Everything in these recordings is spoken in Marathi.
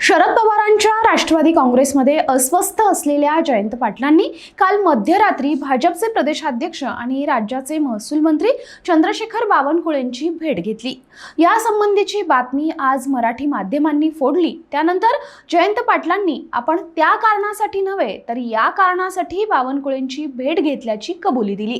शरद पवारांच्या राष्ट्रवादी काँग्रेसमध्ये अस्वस्थ असलेल्या जयंत पाटलांनी काल मध्यरात्री भाजपचे प्रदेशाध्यक्ष आणि राज्याचे महसूल मंत्री चंद्रशेखर बावनकुळेंची भेट घेतली. या संबंधीची बातमी आज मराठी माध्यमांनी फोडली. त्यानंतर जयंत पाटलांनी आपण त्या कारणासाठी नव्हे तर या कारणासाठी बावनकुळेंची भेट घेतल्याची कबुली दिली.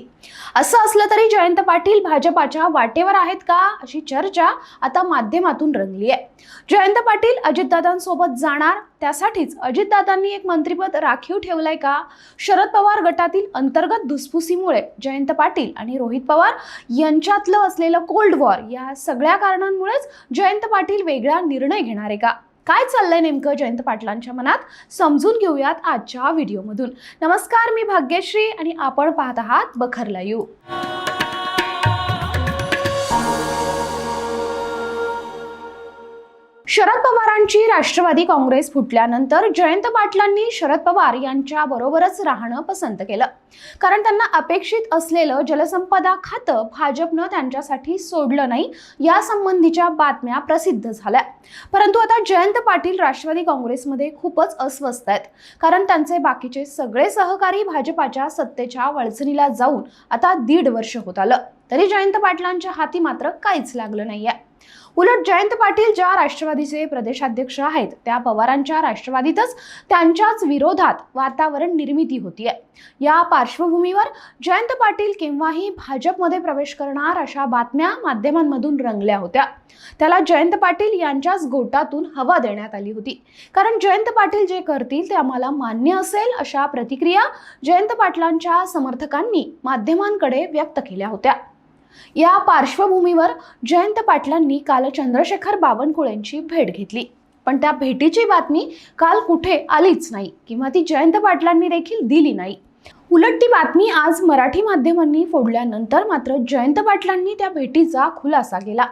असं असलं तरी जयंत पाटील भाजपाच्या वाटेवर आहेत का अशी चर्चा आता माध्यमातून रंगली आहे जयंत पाटील अजितदादांसोबत सोबत जाणार? त्यासाठीच अजितदादांनी एक मंत्रिपद राखीव ठेवलंय का? शरद पवार गटातील अंतर्गत धुसफुसीमुळे जयंत पाटील आणि रोहित पवार यांच्यातलं असलेलं कोल्ड वॉर या सगळ्या कारणांमुळेच जयंत पाटील वेगळा निर्णय घेणार आहे का? काय चाललंय नेमकं जयंत पाटलांच्या मनात? समजून घेऊयात आजच्या व्हिडिओमधून. नमस्कार मी भाग्यश्री आणि आपण पाहत आहात बखरला यू शरद पवारांची राष्ट्रवादी काँग्रेस फुटल्यानंतर जयंत पाटलांनी शरद पवार यांच्या बरोबरच राहणं पसंत केलं. कारण त्यांना अपेक्षित असलेलं जलसंपदा खातं भाजपनं त्यांच्यासाठी सोडलं नाही या संबंधीच्या बातम्या प्रसिद्ध झाल्या. परंतु आता जयंत पाटील राष्ट्रवादी काँग्रेसमध्ये खूपच अस्वस्थ आहेत. कारण त्यांचे बाकीचे सगळे सहकारी भाजपाच्या सत्तेच्या वळचणीला जाऊन आता दीड वर्ष होत आलं. तरी जयंत पाटलांच्या हाती मात्र काहीच लागलं नाहीये. उलट जयंत पाटील ज्या राष्ट्रवादीचे प्रदेशाध्यक्ष आहेत त्या पवारांच्या राष्ट्रवादीतच त्यांच्याच विरोधात वातावरण निर्मिती होतीये या पार्श्वभूमीवर जयंत पाटील केव्हाही भाजपमध्ये प्रवेश करणार अशा बातम्या माध्यमांमधून रंगल्या होत्या. त्याला जयंत पाटील यांच्याच गोटातून हवा देण्यात आली होती. कारण जयंत पाटील जे करतील ते आम्हाला मान्य असेल अशा प्रतिक्रिया जयंत पाटलांच्या समर्थकांनी माध्यमांकडे व्यक्त केल्या होत्या. या पार्श्वभूमीवर जयंत पाटलांनी काल चंद्रशेखर बावनकुळेंची भेट घेतली. पण त्या भेटीची बातमी काल कुठे आलीच नाही किंवा ती जयंत पाटलांनी देखील दिली नाही. उलट ती बातमी आज मराठी माध्यमांनी फोडल्यानंतर मात्र जयंत पाटलांनी त्या भेटीचा खुलासा केला.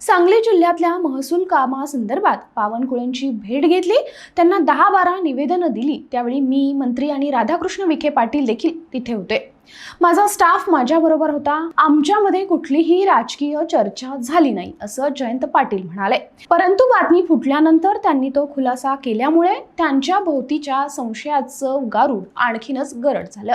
सांगली जिल्ह्यातल्या महसूल कामासंदर्भात बावनकुळेंची भेट घेतली. त्यांना दहा बारा निवेदनं दिली. त्यावेळी मी मंत्री आणि राधाकृष्ण विखे पाटील देखील तिथे होते. माझा स्टाफ माझ्याबरोबर होता. आमच्यामध्ये कुठलीही राजकीय चर्चा झाली नाही असं जयंत पाटील म्हणाले. परंतु बातमी फुटल्यानंतर त्यांनी तो खुलासा केल्यामुळे त्यांच्या भोवतीच्या संशयाचं गारूड आणखीनच गरड झालं.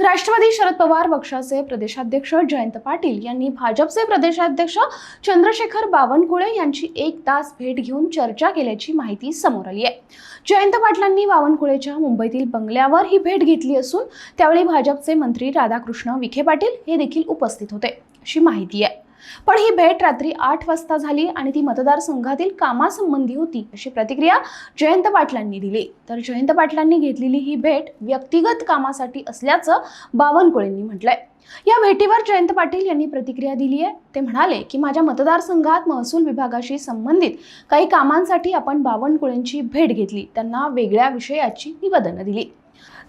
राष्ट्रवादी शरद पवार पक्षाचे प्रदेशाध्यक्ष जयंत पाटील यांनी भाजपचे प्रदेशाध्यक्ष चंद्रशेखर बावनकुळे यांची एक तास भेट घेऊन चर्चा केल्याची माहिती समोर आली आहे. जयंत पाटलांनी बावनकुळेच्या मुंबईतील बंगल्यावर ही भेट घेतली असून त्यावेळी भाजपचे मंत्री राधाकृष्ण विखे पाटील हे देखील उपस्थित होते अशी माहिती आहे. पण ही भेट रात्री आठ वाजता झाली आणि ती मतदारसंघातील कामासंबंधी होती अशी प्रतिक्रिया जयंत पाटलांनी दिली. तर जयंत पाटलांनी घेतलेली ही भेट व्यक्तिगत कामासाठी असल्याचं बावनकुळेंनी म्हटलंय. या भेटीवर जयंत पाटील यांनी प्रतिक्रिया दिली आहे. ते म्हणाले की माझ्या मतदारसंघात महसूल विभागाशी संबंधित काही कामांसाठी आपण बावनकुळेंची भेट घेतली. त्यांना वेगळ्या विषयाची निवेदनं दिली.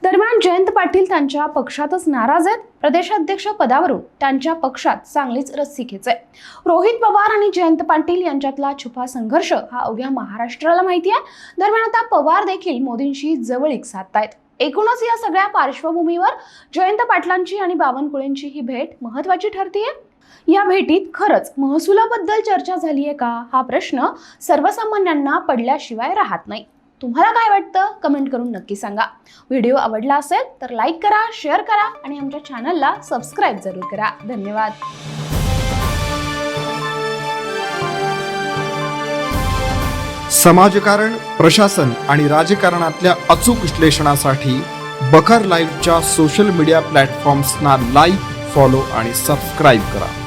दरम्यान जयंत पाटील त्यांच्या पक्षातच नाराज आहेत. प्रदेशाध्यक्ष पदावरून त्यांच्या पक्षात चांगलीच रस्सीखेच आहे. रोहित पवार आणि जयंत पाटील यांच्यातला छुपा संघर्ष हा अवघ्या महाराष्ट्राला माहिती आहे. दरम्यान आता पवार देखील मोदींशी जवळीक साधतायत. एकूणच या सगळ्या पार्श्वभूमीवर जयंत पाटलांची आणि बावनकुळेंची ही भेट महत्वाची ठरतीये? या भेटीत खरंच महसुलाबद्दल चर्चा झालीये का? हा प्रश्न सर्वसामान्यांना पडल्याशिवाय राहत नाही. तुम्हाला काय वाटतं? कमेंट करून नक्की सांगा. व्हिडिओ आवडला असेल तर लाईक करा शेअर करा आणि आमच्या चॅनलला सबस्क्राईब जरूर करा. धन्यवाद. समाजकारण प्रशासन आणि राजकारणातल्या अचूक विश्लेषणासाठी बखर लाईव्हच्या सोशल मीडिया प्लॅटफॉर्म्सना लाईक फॉलो आणि सबस्क्राईब करा.